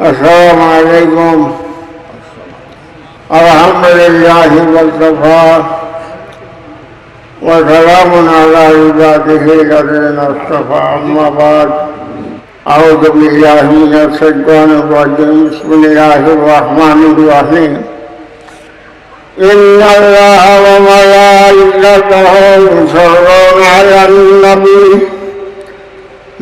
السلام عليكم الحمد لله والصفا وسلام على عباده الذين اصطفى اما بعد اعوذ بالله من الشيطان الرجيم بسم الله الرحمن الرحيم ان الله وملائكته يصلون على النبي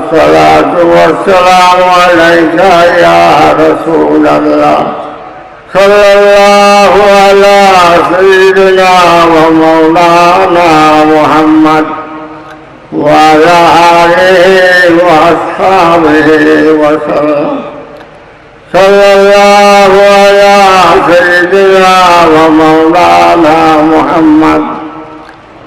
الصلاة والسلام عليك يا رسول الله. صلى الله على سيدنا ومولانا محمد وعلى آله وأصحابه وسلم. صلى الله على سيدنا ومولانا محمد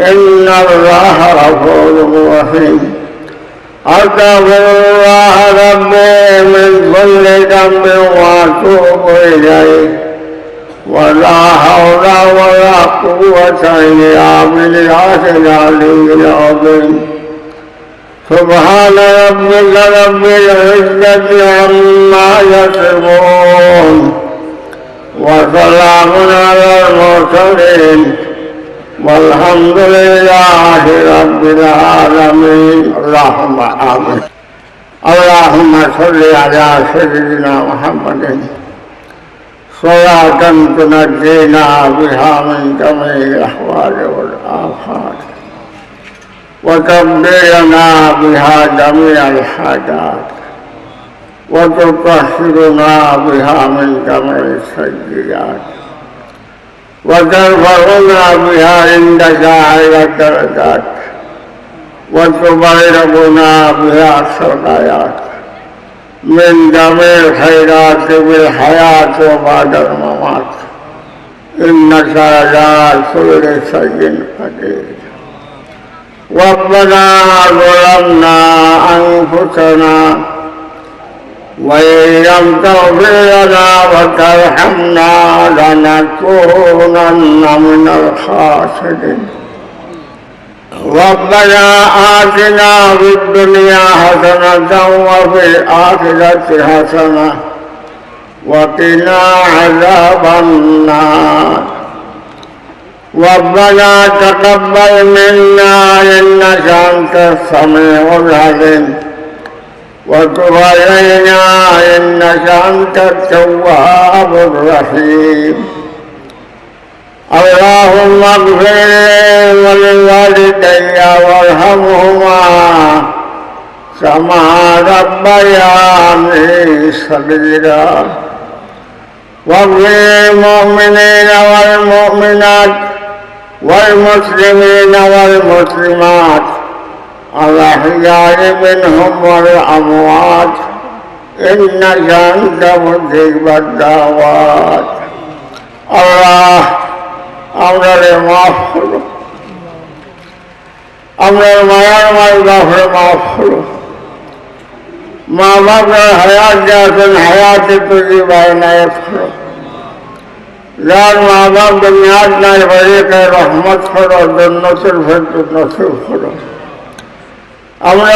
إن الله غفور رحيم. أستغفر الله ربي من كل ذنب وأتوب إليه. ولا حول ولا قوة إلا بالله العلي العظيم. سبحان ربك رب العزة عما يصفون. وسلام على المرسلين. والحمد لله رب العالمين اللهم آمين اللهم صل على سيدنا محمد صلاة تنجينا بها من جميع الأحوال والآفات وتبدينا بها جميع الحاجات وتطهرنا بها من جميع السيئات وترفعنا بها عند سائر الدرجات وتبلغنا بها الصلايات من جميع الخيرات بالحياة وبعد الممات إنك على كل شيء قدير ربنا ظلمنا أنفسنا وإن لم تغفر لنا وترحمنا لنكونن من الخاسرين ربنا آتنا في الدنيا حسنة وفي الآخرة حسنة وقنا عذاب النار ربنا تقبل منا إنك أنت السميع العليم وتب علينا إنك أنت التواب الرحيم اللهم اغفر لي ولوالدي وارحمهما كما ربياني صغيرا واغفر للمؤمنين والمؤمنات والمسلمين والمسلمات الأحياء منهم والأموات إنك أنت مجيب الدعوات الله আমরা মাফ করো আমরা মায়ার মাই বাপরে মাফ করো মা বাপরা হায়াত যে আছেন হায়াতে তৈরি বায়নায়ত করো যার মা বাপ দুনিয়ার নাই বাড়িতে রহমত করো জন্নতের ভেতর নসিব করো আমরা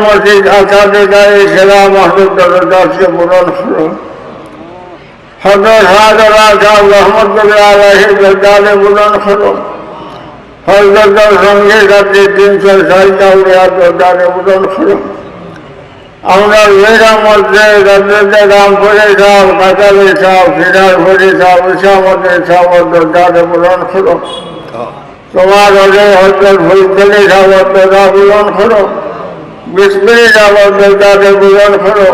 মসজিদ আচারে গায়ে সেরা মাহবুব দরদাসকে পূরণ করো হজর হাজার আসাম রহমতুল্লাহ আলহী দরদারে পূরণ করো হজরতের সঙ্গে সাথে তিনশো ষাট আউলিয়া দরদারে পূরণ করো আমরা মধ্যে রদ্রতে রামপুরে সব কাতালে সব সিরাজপুরে সব ইসামতে সব দরজাতে পূরণ করো তোমার হলে হয়তো ভুলতলে দরজা পূরণ করো। বিস্মিরে দরজাতে পূরণ করো।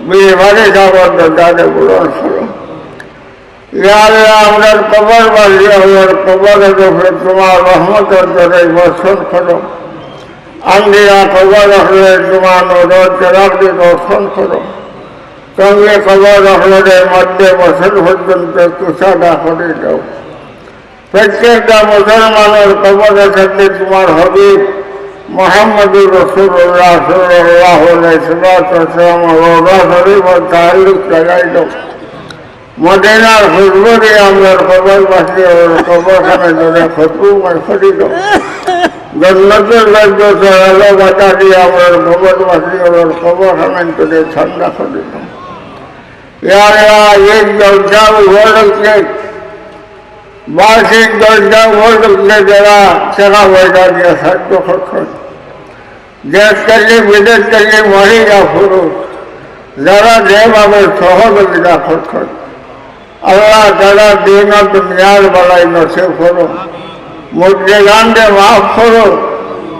বিয়েবারে দরজাতে পূরণ করো। ইয়ারে আমরা কবর বাড়ি আমার কবরের উপরে তোমার রহমতের ধরে বর্ষণ করো। আন্দিরা কবর হলে তোমার নজর চেরাকে দর্শন করো। সঙ্গে কবর হলের মধ্যে বছর পর্যন্ত তুষাটা করে দাও প্রত্যেকটা মুসলমানের কবরের সাথে তোমার হবিব মোহাম্মদুর রসুল্লাহ সাল্লাহ লাগাই দাও মদিনার খুশবুরি আমরা কবর বাসি কবরখানে ধরে খতু করি দাও। জন্নতের রাজ্য সরালো বাতা দিয়ে আমার খবর বাসি হানান করে ঠান্ডা করে দাও। ইয়ারা এক দরজা উভয় দরজা উভয় রক্ষে যারা সেরা বয়টা দিয়ে সাহায্য করছেন দেশ থেকে বিদেশ থেকে মহিলা পুরুষ যারা যেভাবে সহযোগিতা করছেন আল্লাহ তারা দিন দুনিয়ার বেলায় নসে করো মুদ্রিগানকে মাফ করো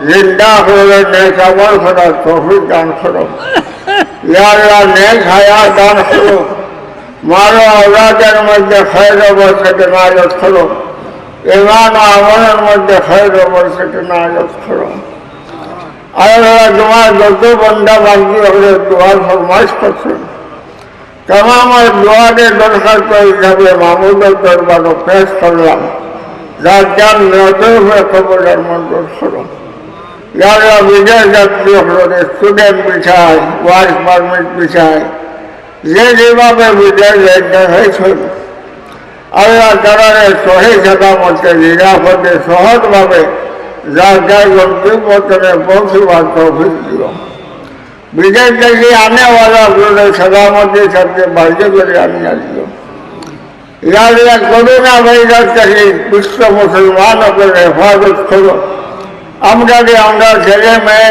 জিন্দা করে নেক আমল করার তফিক দান করো ইয়াল্লাহ নেক হায়া দান করো মারো আওলাদের মধ্যে খৈর বর্ষকে নাজত করো ইমান আমলের মধ্যে খৈর বর্ষকে নাজত করো আল্লাহ তোমার যত বন্ধা বাকি হলে দোয়ার ফরমাইশ করছেন তমাম দোয়ারে দরখাস্ত হিসাবে মাহমুদের দরবারও পেশ করলাম। যার যার নজর হয়ে কবরের মন্ডল করো যারা বিদেশ যাত্রী হলে স্টুডেন্ট বিষয় ওয়ার্ক পারমিট বিষয় যে যেভাবে যাইতে হয়েছিল আল্লাহ তারা সহি সাদামতে নিরাপদে সহজভাবে যার যার গন্তব্যতনে পৌঁছবার তৌফিক দিল বিদেশ থেকে আনেওয়ালা গুলো সাদামতের সাথে বাড়িতে করে আমি আসলো ইয়ারা করোনা ভাইরাস থেকে বিশ্ব মুসলমান ওপরে হেফাজত করো আমরা যে আমরা ছেলে মেয়ে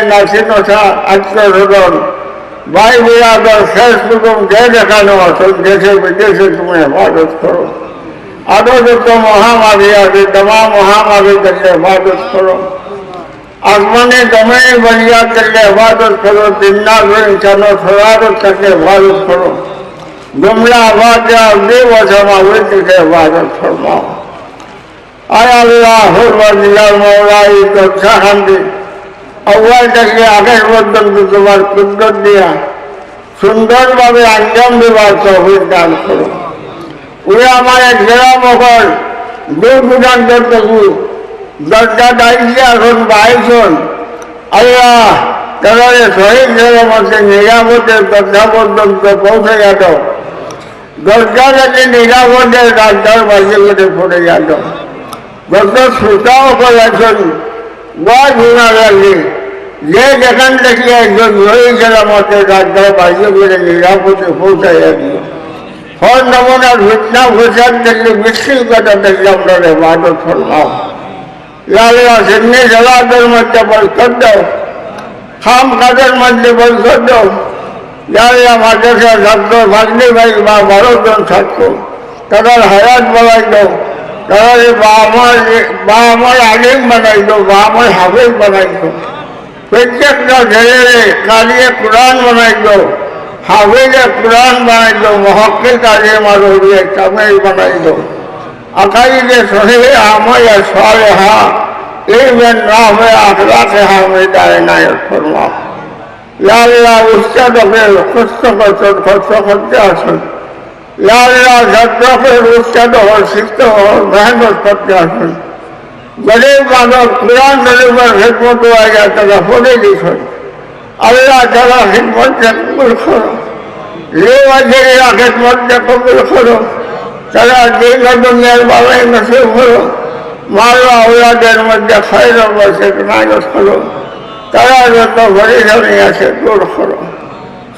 भाई वे अगर श्रेष्ठ तुम जय जखाने वाले तो जैसे जैसे तुम्हें हिफाजत करो। अगर जो तुम महामारी आगे दवा महामारी करके हिफाजत करो। आत्माने गमे बढ़िया करके हिफाजत करो ज़िंदा ग्रहण करो हिफाजत करके हिफाजत करो। जुमला वाद्या देव समावे करके हिफाजत फरमाओ। आया अल्लाह जिला मौलाई तो शांति আল্লাহ তাকে আগে পর্যন্ত তোমার কুদরত দিয়া সুন্দরভাবে আঞ্জাম দেবার তহবিল দান করো। ওরে আমার এক জেলা মহল দূর দূরান্ত তবু দরজা দায়িত্বে এখন বাইশন আল্লাহ তারা শহীদ জেলার মধ্যে নিরাপদের দরজা পর্যন্ত পৌঁছে গেল। দরজা থেকে নিরাপদের রাস্তার বাজে করে পড়ে গেল। গত শ্রোতাও করেছেন বয় ঘুরা লাগলে যে যেখান থেকে একজন রয়েছিল আমাদের রাস্তার মাঝে করে নিরাপদে পৌঁছাই গেল ফল নমুনার ঘটনা ঘোষার থেকে বিশৃঙ্খলা থেকে আমরা ইবাদত ফরমাও লালিয়া সিন্নি সালাদের মধ্যে বরকত দাও খাম কাজের মধ্যে বরকত দাও যারা মাদ্রাসার ছাত্র ভাগ্নি ভাই বা বারো জন ছাত্র তাদের হায়াত বাড়াই দাও তাদের বা আমার বা আমার আলিম বানাই দাও বা আমার হাফিজ বানাই দাও প্রত্যেকটা ছেলে কালিয়ে কোরআন বানাই দাও হাফিজে কোরআন বানাই দাও মহক্কে কালিয়ে মারুড়িয়ে কামেল বানাই দাও আকাইদে সহে আমায় সরে হা এই মেন না হয়ে আখলাকে হামিদায় নায়ক ফরমাও লাল্লা উস্তাদকের কষ্ট করছেন কষ্ট করতে আসেন। শিখত হল মেহনত করতে আসেন গরিব মানব কোরআন শরীফের খেদমত হয়ে যায় তারা পড়ে দিচ্ছেন আল্লাহ তারা খেদমতটা কবুল করো যে বাজারিরা খেদমতটা কবুল করো তারা দিন দুনিয়ার বাবাই নসিব করো মারো আওলাদের মধ্যে খাইর বসে নাজত করো তারা যত পরিশ্রমী আছে দূর করো।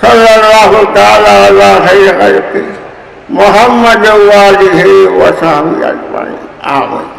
সাল্লাহ তাআলা আলা খাইর খাইরকে মোহাম্মদ ওয়ালিহি ওয়া সাহবিহি আজমাইন। আমিন।